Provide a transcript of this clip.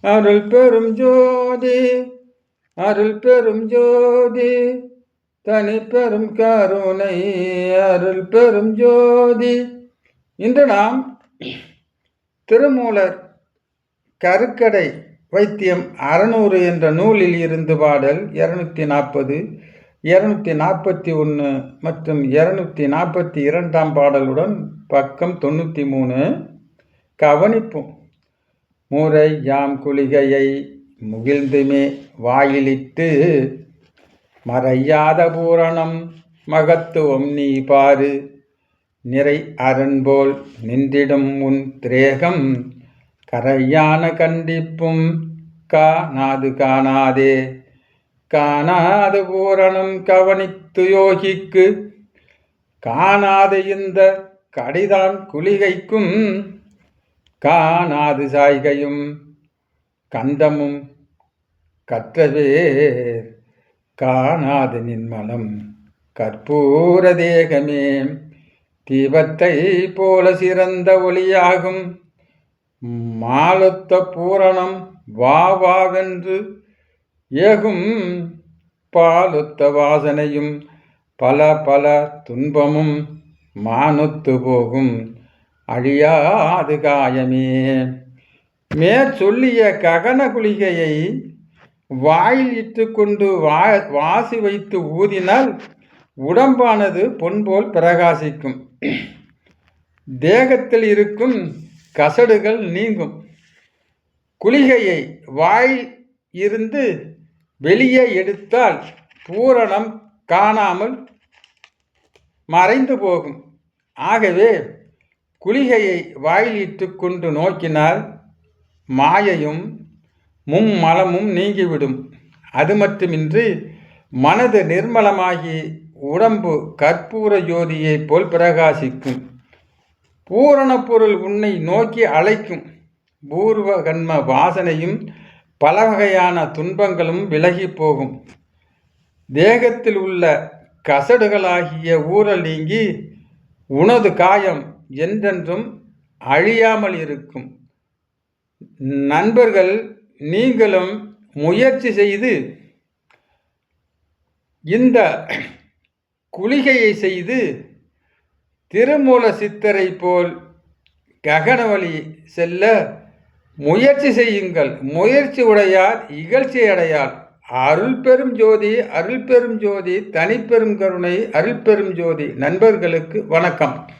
அருள் பெரும் ஜோதி அருள் பெரும் ஜோதி தனி பெரும் கருணை அருள் பெரும் ஜோதி. இன்று நாம் திருமூலர் கருக்கடை வைத்தியம் அறநூறு என்ற நூலில் இருந்து பாடல் இருநூத்தி நாற்பது இருநூத்தி நாற்பத்தி ஒன்று மற்றும் இருநூத்தி நாற்பத்தி இரண்டாம் பாடலுடன் பக்கம் தொண்ணூற்றி மூணு. கவனிப்போம். மூரை யாம் குளிகையை முகிழ்ந்துமே வாயிலிட்டு மறையாத பூரணம் மகத்துவம் நீ பாரு. நிறை அரண்போல் நின்றிடும் உன் திரேகம் கரையான கண்டிப்பும் காணாது காணாதே. காணாது பூரணம் கவனித்து யோகிக்கு. காணாது இந்த கடிதான் குளிகைக்கும் காணாது சாய்கையும் கந்தமும் கற்றவேர். காணாது நின்மலம் கற்பூர தேகமே தீபத்தை போல சிறந்த ஒளியாகும். மாலத்த பூரணம் வா வாவென்று ஏகும். பாலொத்த வாசனையும் பல பல துன்பமும் மானொத்து போகும். அழியாது காயமே. மேற்சொல்லிய ககன குளிகையை வாயில் இட்டு கொண்டு வா வாசி வைத்து ஊதினால் உடம்பானது பொன்போல் பிரகாசிக்கும். தேகத்தில் இருக்கும் கசடுகள் நீங்கும். குளிகையை வாய் இருந்து வெளியே எடுத்தால் பூரணம் காணாமல் மறைந்து போகும். ஆகவே குளிகையை வாயிலிட்டு கொண்டு நோக்கினால் மாயையும் மும்மலமும் நீங்கிவிடும். அது மட்டுமின்றி மனது நிர்மலமாகி உடம்பு கற்பூர ஜோதியைப் போல் பிரகாசிக்கும். பூரண பொருள் உன்னை நோக்கி அழைக்கும். பூர்வ கண்ம வாசனையும் பல வகையான துன்பங்களும் விலகி போகும். தேகத்தில் உள்ள கசடுகளாகிய ஊரல் நீங்கி உனது காயம் என்றென்றும் அழியாமல் இருக்கும். நண்பர்கள் நீங்களும் முயற்சி செய்து இந்த குளிகையை செய்து திருமூல சித்தரை போல் ககனவழி செல்ல முயற்சி செய்யுங்கள். முயற்சி உடையார் இகழ்ச்சி அடையார். அருள் பெரும் ஜோதி அருள் பெரும் ஜோதி தனிப்பெரும் கருணை அருள் பெரும் ஜோதி. நண்பர்களுக்கு வணக்கம்.